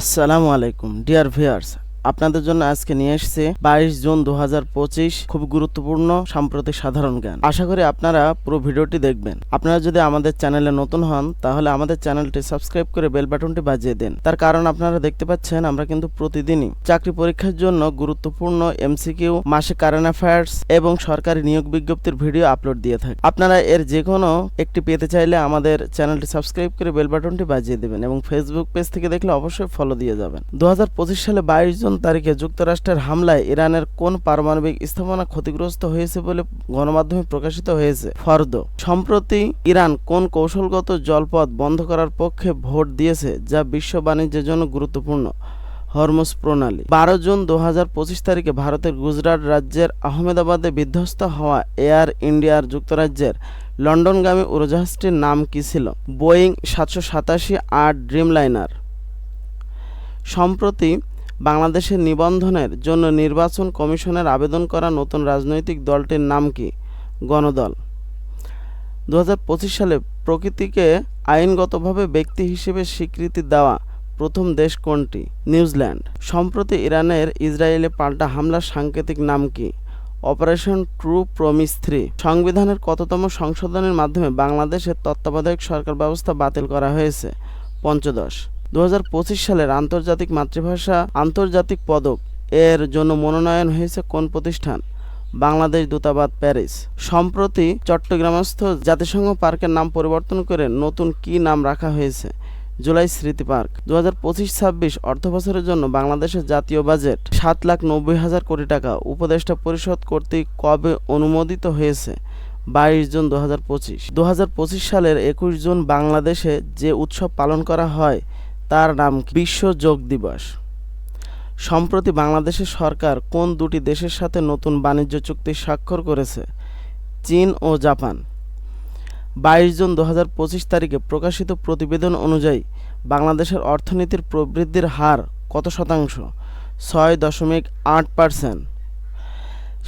আসসালামু আলাইকুম dear viewers. আপনাদের জন্য আজকে নিয়ে এসেছি বাইশ জুন দু হাজার পঁচিশ খুব গুরুত্বপূর্ণ সাম্প্রতিক সাধারণ জ্ঞান। আশা করি আপনারা পুরো ভিডিওটি দেখবেন। আপনারা যদি আমাদের চ্যানেলে নতুন হন, তাহলে আমাদের চ্যানেলটি সাবস্ক্রাইব করে বেল বাটনটি বাজিয়ে দিন। তার কারণ আপনারা দেখতে পাচ্ছেন, আমরা কিন্তু প্রতিদিনই চাকরি পরীক্ষার জন্য গুরুত্বপূর্ণ এমসিকিউ মাসে কারেন্ট অ্যাফেয়ার্স এবং সরকারি নিয়োগ বিজ্ঞপ্তির ভিডিও আপলোড দিয়ে থাকি। আপনারা এর যে কোনো একটি পেতে চাইলে আমাদের চ্যানেলটি সাবস্ক্রাইব করে বেল বাটনটি বাজিয়ে দেবেন এবং ফেসবুক পেজ থেকে দেখলে অবশ্যই ফলো দিয়ে যাবেন। দু হাজার পঁচিশ সালে বাইশ জুন তারিখে যুক্তরাষ্ট্রের হামলায় ইরানের কোন পারমাণবিক স্থাপনা ক্ষতিগ্রস্ত হয়েছে বলে গণমাধ্যমে প্রকাশিত হয়েছে। ফর্দ, সম্প্রতি ইরান কোন কৌশলগত জলপথ বন্ধ করার পক্ষে ভোট দিয়েছে যা বিশ্ব বাণিজ্যের জন্য গুরুত্বপূর্ণ? হরমোস প্রণালী, বারো জুন দু হাজার পঁচিশ তারিখে ভারতের গুজরাট রাজ্যের আহমেদাবাদে বিধ্বস্ত হওয়া এয়ার ইন্ডিয়ার যুক্তরাজ্যের লন্ডনগামী উড়োজাহাজটির নাম কী ছিল? বোয়িং সাতশো সাতাশি আট ড্রিমলাইনার। সম্প্রতি বাংলাদেশের নিবন্ধনের জন্য নির্বাচন কমিশনের আবেদন করা নতুন রাজনৈতিক দলটির নাম কি? গণদল। দু হাজার পঁচিশ সালে প্রকৃতিকে আইনগতভাবে ব্যক্তি হিসেবে স্বীকৃতি দেওয়া প্রথম দেশ কোনটি? নিউজিল্যান্ড। সম্প্রতি ইরানের ইসরায়েলে পাল্টা হামলার সাংকেতিক নাম কি? Operation true promise three. সংবিধানের কততম সংশোধনের মাধ্যমে বাংলাদেশের তত্ত্বাবধায়ক সরকার ব্যবস্থা বাতিল করা হয়েছে? পঞ্চদশ। দু হাজার পঁচিশ সালের আন্তর্জাতিক মাতৃভাষা আন্তর্জাতিক পদক। এর জন্য মনোনয়ন হয়েছে কোন প্রতিষ্ঠান? বাংলাদেশ দূতাবাদ প্যারিস। সম্প্রতি চট্টগ্রামস্থ জাতিসংঘ পার্কের নাম পরিবর্তন করে নতুন কী নাম রাখা হয়েছে? জুলাই স্মৃতি পার্ক। দু হাজার পঁচিশ ছাব্বিশ অর্থবছরের জন্য বাংলাদেশের জাতীয় বাজেট সাত লাখ নব্বই হাজার কোটি টাকা। উপদেষ্টা পরিষদ কর্তৃক কবে অনুমোদিত হয়েছে? বাইশ জুন দু হাজার পঁচিশ। দু হাজার পঁচিশ সালের একুশ জুন বাংলাদেশে যে উৎসব পালন করা হয় তার নাম বিশ্ব যোগ দিবস। সম্প্রতি বাংলাদেশের সরকার কোন দুটি দেশের সাথে নতুন বাণিজ্য চুক্তি স্বাক্ষর করেছে? চীন ও জাপান। বাইশ জুন দু হাজার পঁচিশ তারিখে প্রকাশিত প্রতিবেদন অনুযায়ী বাংলাদেশের অর্থনীতির প্রবৃদ্ধির হার কত শতাংশ? ছয় দশমিক আট পার্সেন্ট।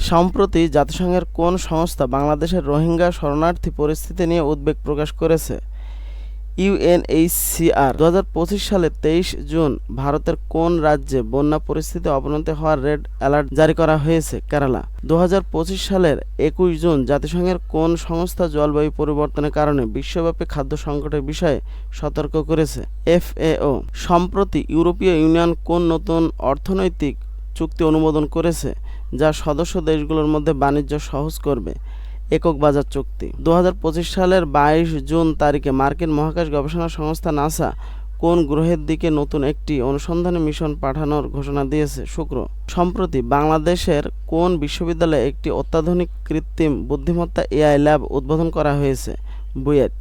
সম্প্রতি জাতিসংঘের কোন সংস্থা বাংলাদেশের রোহিঙ্গা শরণার্থী পরিস্থিতি নিয়ে উদ্বেগ প্রকাশ করেছে? ইউএনএইচসিআর দু হাজার পঁচিশ সালের তেইশ জুন ভারতের কোন রাজ্যে বন্যা পরিস্থিতি অবনতি হওয়ার রেড অ্যালার্ট জারি করা হয়েছে? কেরালা। দু হাজার পঁচিশ সালের একুশ জুন জাতিসংঘের কোন সংস্থা জলবায়ু পরিবর্তনের কারণে বিশ্বব্যাপী খাদ্য সংকটের বিষয়ে সতর্ক করেছে? এফএও। সম্প্রতি ইউরোপীয় ইউনিয়ন কোন নতুন অর্থনৈতিক চুক্তি অনুমোদন করেছে, যা সদস্য দেশগুলোর মধ্যে বাণিজ্য সহজ করবে? একক বাজার চুক্তি। দু হাজার পঁচিশ সালের বাইশ জুন তারিখে মার্কিন মহাকাশ গবেষণা সংস্থা নাসা কোন গ্রহের দিকে নতুন একটি অনুসন্ধানী মিশন পাঠানোর ঘোষণা দিয়েছে? শুক্র। সম্প্রতি বাংলাদেশের কোন বিশ্ববিদ্যালয়ে একটি অত্যাধুনিক কৃত্রিম বুদ্ধিমত্তা এআই ল্যাব উদ্বোধন করা হয়েছে? বুয়েট।